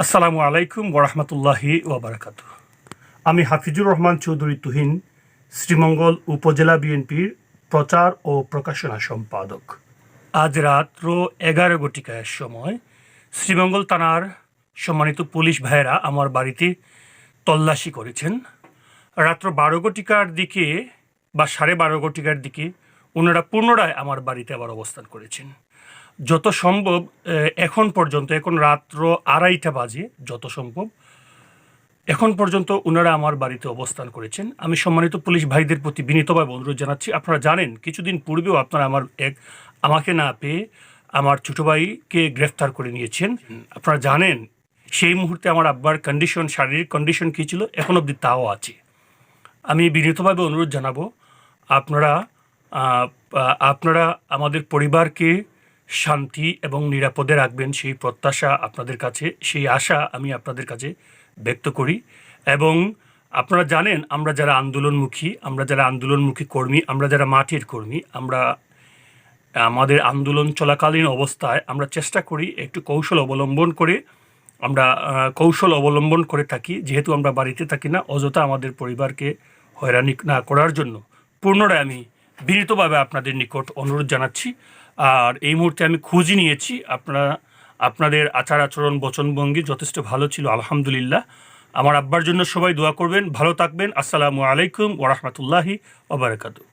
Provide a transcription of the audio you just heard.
আসসালামু আলাইকুম ওরহমতুল্লাহি ওবরাকাত আমি হাফিজুর রহমান চৌধুরী তুহিন, শ্রীমঙ্গল উপজেলা বিএনপির প্রচার ও প্রকাশনা সম্পাদক। আজ রাত্র এগারো ঘটিকার সময় শ্রীমঙ্গল থানার সম্মানিত পুলিশ ভাইয়েরা আমার বাড়িতে তল্লাশি করেছেন। রাত্র বারো ঘটিকার দিকে বা সাড়ে বারো ঘটিকার দিকে ওনারা পুনরায় আমার বাড়িতে আবার অবস্থান করেছেন। যত সম্ভব এখন পর্যন্ত, এখন রাত্র আড়াইটা বাজে, যত সম্ভব, এখন পর্যন্ত ওনারা আমার বাড়িতে অবস্থান করেছেন। আমি সম্মানিত পুলিশ ভাইদের প্রতি বিনীতভাবে অনুরোধ জানাচ্ছি, আপনারা জানেন, কিছুদিন পূর্বেও আপনারা আমার এক, আমাকে না পেয়ে আমার ছোটো ভাইকে গ্রেফতার করে নিয়েছেন। আপনারা জানেন, সেই মুহূর্তে আমার আব্বার কন্ডিশন শারীরিক কন্ডিশন কী ছিল, এখন অবধি তাও আছে। আমি বিনীতভাবে অনুরোধ জানাব, আপনারা আপনারা আমাদের পরিবারকে শান্তি এবং নিরাপদে রাখবেন সেই প্রত্যাশা আপনাদের কাছে, সেই আশা আমি আপনাদের কাছে ব্যক্ত করি। এবং আপনারা জানেন, আমরা যারা আন্দোলনমুখী, আমরা যারা আন্দোলনমুখী কর্মী, আমরা যারা মাটির কর্মী, আমরা আমাদের আন্দোলন চলাকালীন অবস্থায় আমরা চেষ্টা করি একটু কৌশল অবলম্বন করে, আমরা কৌশল অবলম্বন করে থাকি, যেহেতু আমরা বাড়িতে থাকি না, অযথা আমাদের পরিবারকে হয়রানি না করার জন্য। পুনরায় আমি বিনীতভাবে আপনাদের নিকট অনুরোধ জানাচ্ছি। আর এই মুহূর্তে আমি খোঁজ নিয়েছি। আপনারা, আপনাদের আচার আচরণ, বচনভঙ্গি যথেষ্ট ভালো ছিল, আলহামদুলিল্লাহ। আমার আব্বার জন্য সবাই দোয়া করবেন, ভালো থাকবেন। আসসালামু আলাইকুম ওরহমতুল্লাহি ওবরাকাতু